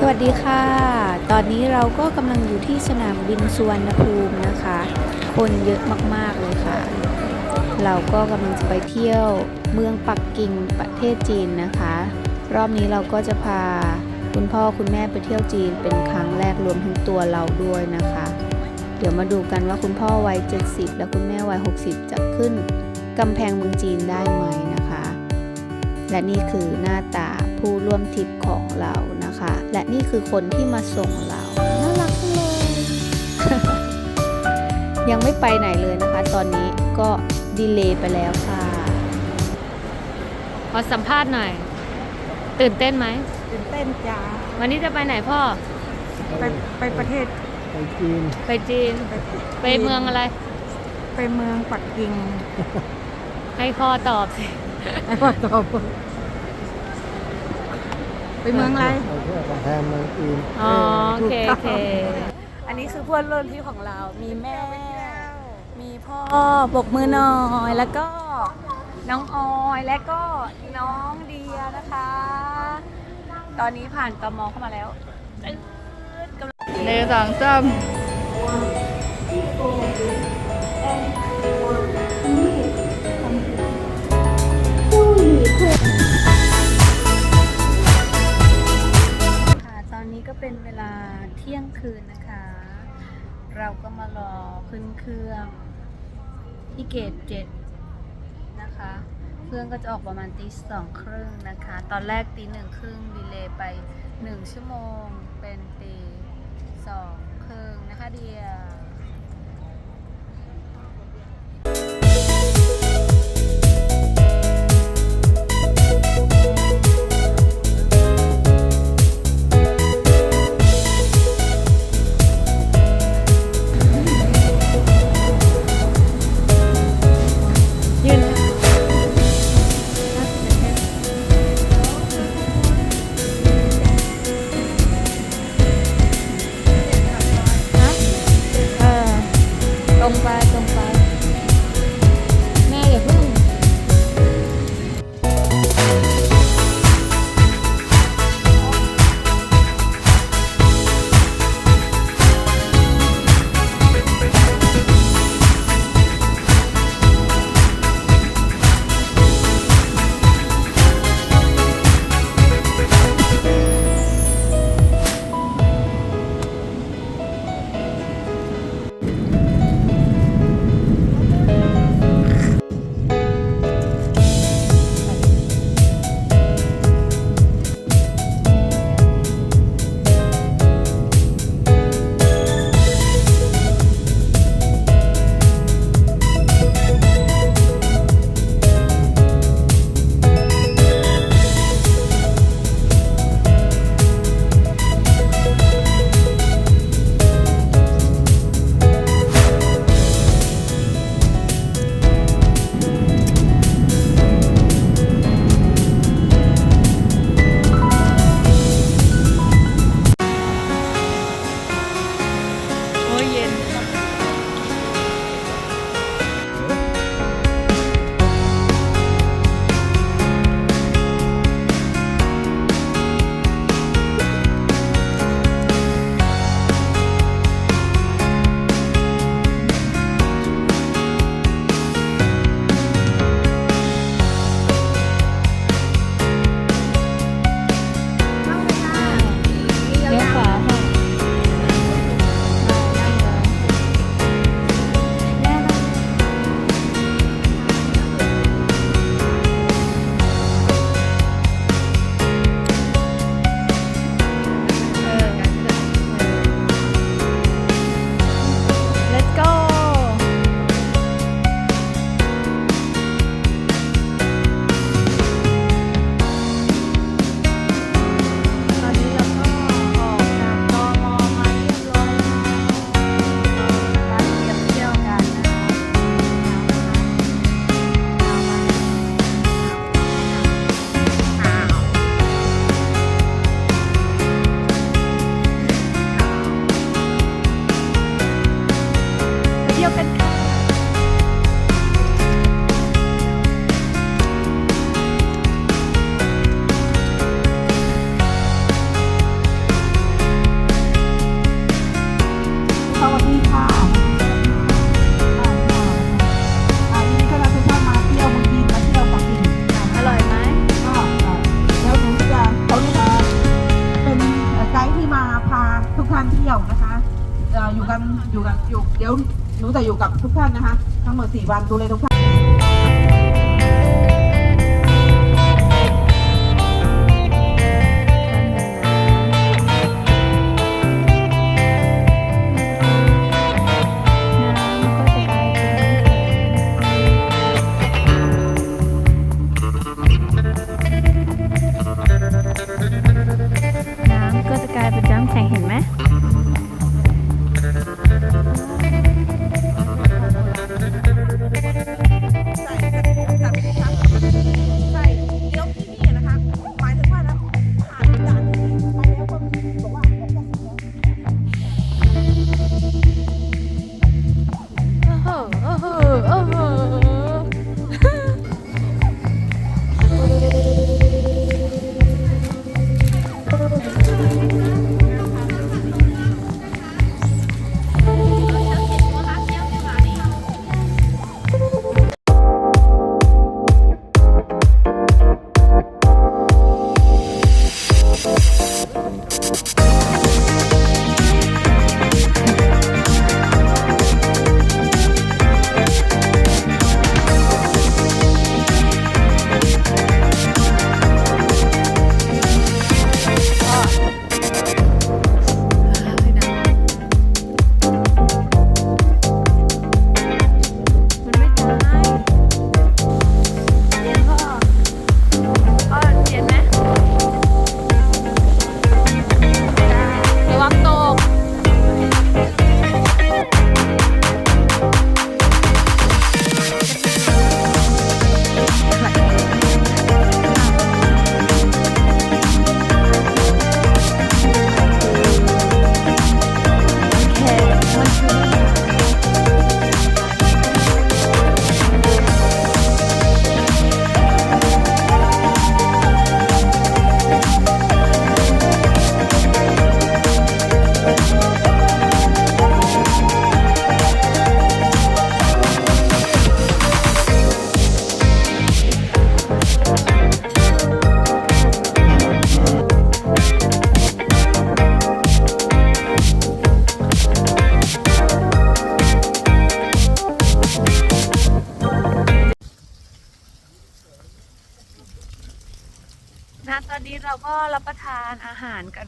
สวัสดีค่ะ ตอนนี้เราก็กำลังอยู่ที่สนามบินสุวรรณภูมินะคะ คนเยอะมากๆเลยค่ะ เราก็กำลังจะไปเที่ยวเมืองปักกิ่งประเทศจีนนะคะ รอบนี้เราก็จะพาคุณพ่อคุณแม่ไปเที่ยวจีนเป็นครั้งแรกรวมทั้งตัวเราด้วยนะคะ เดี๋ยวมาดูกันว่าคุณพ่อวัย 70 และคุณแม่วัย 60 จะขึ้นกำแพงเมืองจีนได้ไหมนะคะ และนี่คือหน้าตาผู้ร่วมทริปของเรา คะและนี่คือคนที่มาส่งเราน่ารักจังเลย ยังไม่ไปไหนเลยนะคะ ตอนนี้ก็ดีเลย์ไปแล้วค่ะ ขอสัมภาษณ์หน่อย ตื่นเต้นไหม ตื่นเต้นจ้าวันนี้จะไปไหนพ่อ ไปไปประเทศ ไปจีน ไปจีน ไปไปเมืองอะไร ไปเมืองปักกิ่ง ให้พ่อตอบสิไอ้พ่อตอบไป เมืองอะไรไปเที่ยวกำแพงเมืองจีนอ๋อโอเคถูโอกต้เคองอันนี้คือเพื่อนร่วมทริปของเรา มีแม่ มีพ่อปกมือหน่อยแล้วก็น้องออยและก็น้องเดียนะคะ ตอนนี้ผ่านตมเข้ามาแล้วตึ๊ดกำลังหนึ่งสองสาม ก็เป็นเวลาเที่ยงคืนนะคะ เราก็มารอขึ้นเครื่องที่เกตเจ็ดนะคะ เครื่องก็จะออกประมาณตีสองครึ่งนะคะ ตอนแรกตีหนึ่งครึ่งดีเลย์ไปหนึ่งชั่วโมงเป็นตีสองครึ่งนะคะเดียยื นะ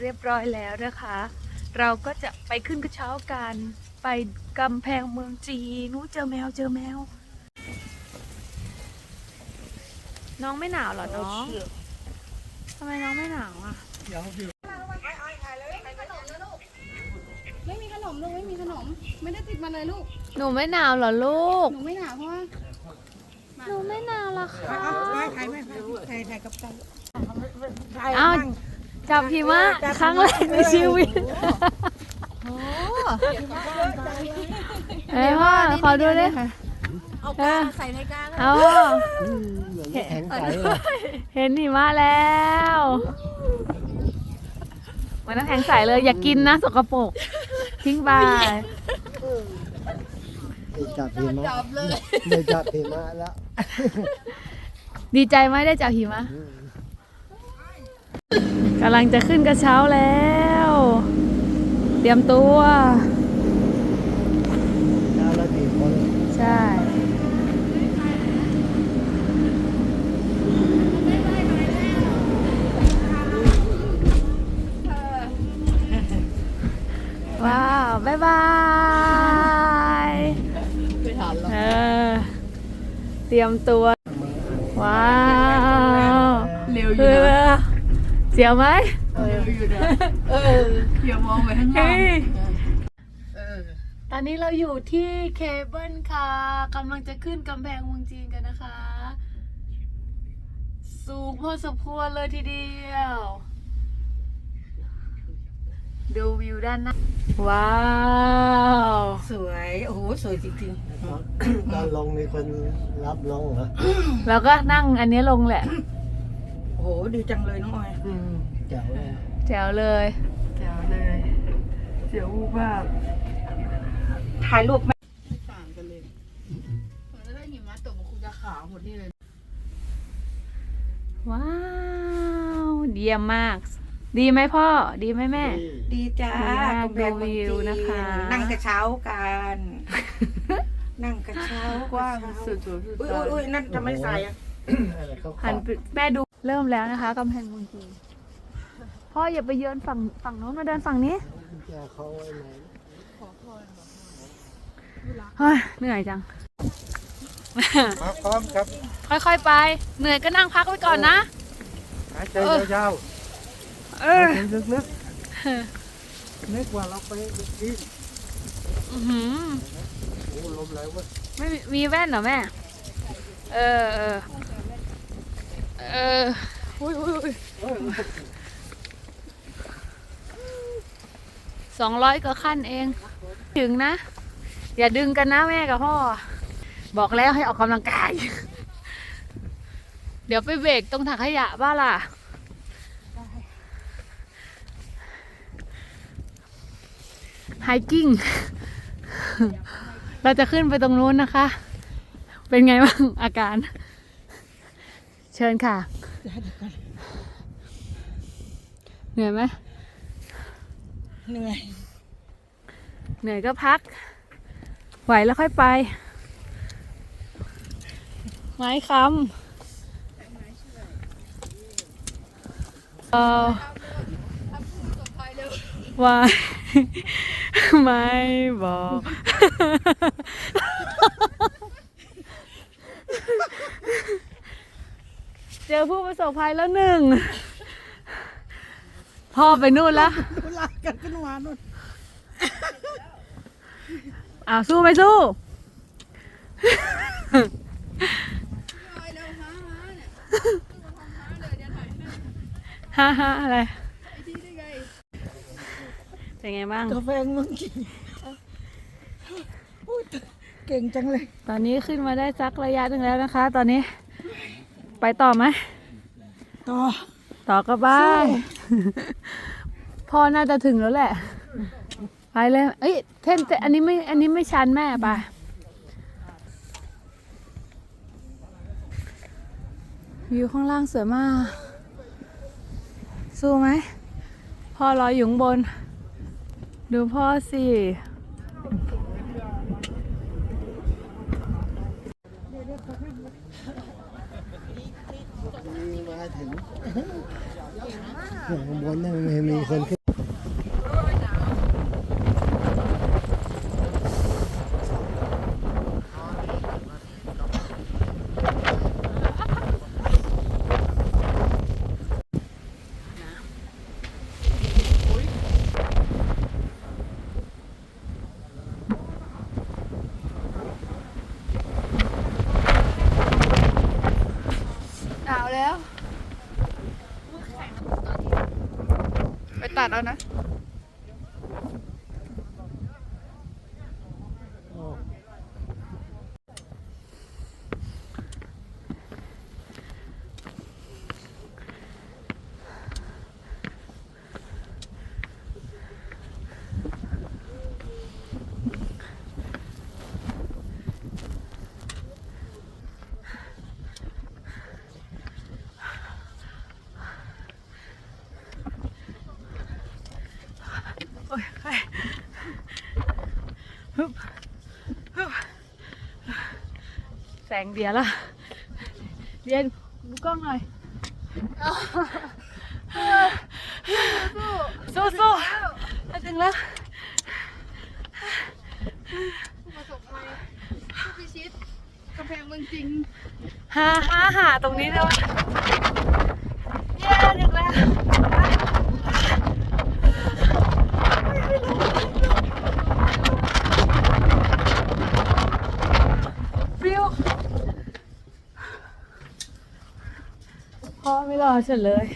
เรียบร้อยแล้วนะคะ เราก็จะไปขึ้นกระเช้ากันไปกำแพงเมืองจีนนู้นเจอแมวเจอแมว น้องไม่หนาวเหรอน้องทำไมน้องไม่หนาวอะไม่มีขนมลูกไม่มีขนม ไม่ได้ติดมาเลยลูก หนูไม่หนาวเหรอลูก หนูไม่หนาวเพราะว่าหนูไม่หนาวหรอคะไม่ใครไม่ใครใครใครกับใครอ้าว จับหิมะครั้งแรกในชีวิตเอ้ยพ่อขอดูดิเอากาใส่ในกาเอาอืมเหมือนแข็งใสเลยเห็นหิมะแล้วเหมันน้ำแข็งใสเลยอย่ากินนะสกปรกทิ้งไปได้จับหิมะได้จับหิมะแล้ว ดีใจไหมได้จับหิมะ กำลังจะขึ้นกระเช้าแล้ว เตรียมตัว ใช่ว้าวบายบายเออเตรียมตัว ว้าว เร็วอยู่นะ เสียวไหมเร็วอยู่นะเอออย่ามองไปข้างล่างตอนนี้เราอยู่ที่เคเบิลค่ะกำลังจะขึ้นกำแพงเมืองจีนกันนะคะ สูงพอสมควรเลยทีเดียว ดูวิวด้านหน้า ว้าว สวย โอ้โห สวยจริงๆตอนลงมีคนรับลงเหรอ แล้วก็นั่งอันนี้ลงแหละ หดีจังเลยน้องออย อืมแจ๋วเลยแจ๋วเลย แจ๋วเลยเจ๋วมากถ่ายรูปไหมว้าวเยี่ยมมาก ดีไหมพ่อ ดีไหมแม่ ดีจ้าดีมากกำแพงดูวิวนะคะ นั่งกระเช้ากัน นั่งกระเช้ากว้างกระสุเช้าดสุดอุ้ยอุ้ยอุ้ยนั่นจะไม่ใส่อะอะไรเขาขหันอไปแม่ดู เริ่มแล้วนะคะกำแพงเมืองจีนพ่ออย่าไปเยืนฝั่งฝั่งโน้นมาเดินฝั่งนี้จะเขาไว้ไหนเฮ้ยเหนื่อยจัง มาพร้อมครับ ค่อยๆไป เหนื่อยก็นั่งพักไว้ก่อนนะหายใจยาวเอๆอหายใจลึกๆนึกว่าเราไปที่อื้อหือโอ้ลมแรงเว้ยไม่มีมีแว่นเหรอแม่ เออเออ เอออุ้ยอุ้ยสองร้อยกว่าขั้นเอง ถึงนะ อย่าดึงกันนะแม่กับพ่อ บอกแล้วให้ออกกำลังกาย เดี๋ยวไปเบรกตรงถังขยะบ้าล่ะ ไฮกิ้ง เราจะขึ้นไปตรงนู้นนะคะ เป็นไงบ้างอาการ เชิญค่ะ เหนื่อยไหมเหนื่อย เหนื่อยก็พัก ไหวแล้วค่อยไป ไม้คำเออวายไม่บอก เจอผู้ประสบภัยแล้วหนึ่ง พ่อไปนู่นแล้วเวลากันขึ้นมานู่นอ้าวสู้ไม่สู้ ฮ่าฮ่าอะไร เป็นไงบ้าง กาแฟเมืองจีนพูดเก่งจังเลย ตอนนี้ขึ้นมาได้สักระยะหนึ่งแล้วนะคะ ตอนนี้ ไปต่อไหมต่อ ต่อก็บ้ายพ่อน่าจะถึงแล้วแหละ ไปเลย เอ้ยเท่นแต่อันนี้ไม่อันนี้ไม่ชันแม่ไปะวิวข้างล่างสวยมาก สู้ไหมพ่อรออยู่ข้างบน ดูพ่อสิ มีมาถึงข้างบนนั่ นไม่มีคนขึ้น หนาวแล้ว ไปตัดเอานะ แสงเดียละเรียนดูกล้องหน่อยสู้สู้ถึงแล้วประสบภัยผู้พิชิตกำแพงเมืองจริงหาหาหาตรงนี้เลยวะเย้ถึงแล้วฟิวพ่อ ไม่รอฉันเลย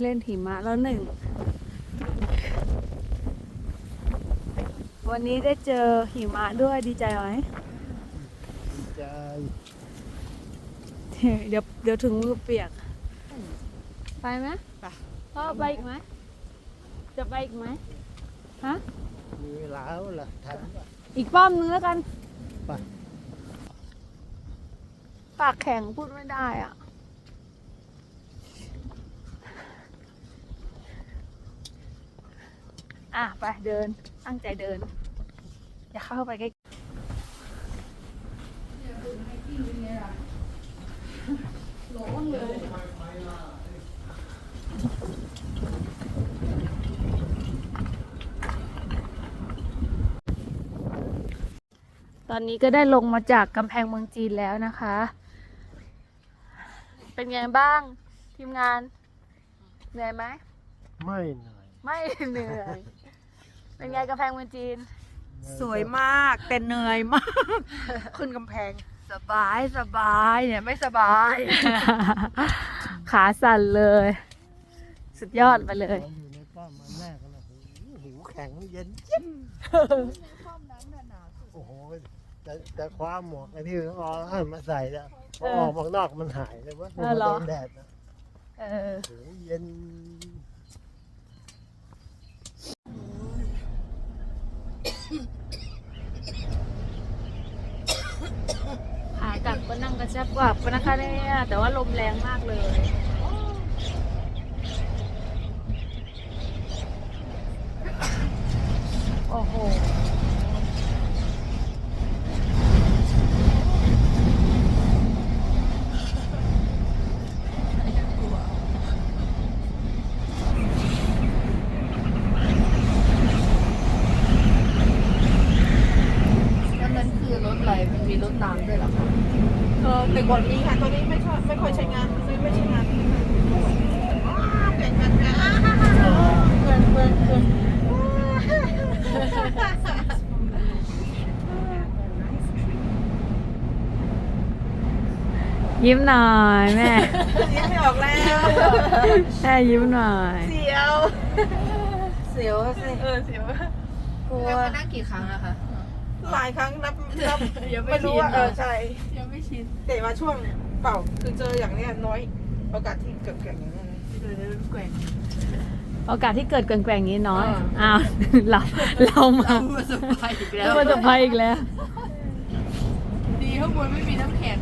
เล่นหิมะแล้วหนึ่ง วันนี้ได้เจอหิมะด้วยดีใจไหมจะเดี๋ยวเดี๋ยวถึงมือเปียก ไปไหมไปพ่อไปอีกไหมจะไปอีกไหมฮะมีเวลาแล้วล่ะทันปะอีกป้อมนึงแล้วกัน ไป ปากแข็งพูดไม่ได้อะ อะ ไปเดิน ตั้งใจเดิน อย่าเข้าไปใกล้ตอนนี้ก็ได้ลงมาจากกำแพงเมืองจีนแล้วนะคะ เป็นไงบ้างทีมงาน เหนื่อยไหม ไม่เหนื่อยไม่เหนื่อย เป็นไงกำแพงเมืองจีน สวยมากแต่เหนื่อยมาก ขึ้นกำแพง สบายสบายเนี่ยไม่สบาย ขาสั่นเลย สุดยอดไปเลย เราอยู่ในป้อมมันแรกแล้วหูหูแข็งเย็นจิ๊บโอ้โห จะจะคว้าหมวกไอ้ที่เอาให้มาใส่แล้วพอออกมานอกมันหายเลยเว่าเออเหรอโดนแดดนะเออโอ้โหเย็นขากลับก็นั่งกระชับกว่าปะนะคะเนี่ยแต่ว่าลมแรงมากเลย โอ้โห แล้วนั้นคือรถอะไร มันมีรถน้ำด้วยเหรอคะ เออแต่ก่อนมีค่ะตอนนี้ไม่ค่อยไม่ค่อยใช้งานไม่ไม่ใช้งานเป็นกันนะเพื่อนเพื่อนเพื่อน ยิ้มหน่อยแม่ ยิ้มไม่ออกแล้ว แม่ยิ้มหน่อย เสียว เสียวสิ เออเสียวกลัวนั่งกี่ครั้งอะคะ หลายครั้งนับนับยังไม่ไม่รู้ว่าชินเอเหรออใช่ยังไม่ชินแต่ว่าช่วงเปล่าคือเจออย่างเนี้ยน้อยโอกาสที่เกิดเกิดอย่างนี้ยนะเดินแกว่งโอกาสที่เกิดแกว่งๆนี้น้อยอ่าอ้าว เราเรามาประสบภัยอีกแล้วประสบภัยอีกแล้ว ดีข้างบนไม่มีน้ำแข็ง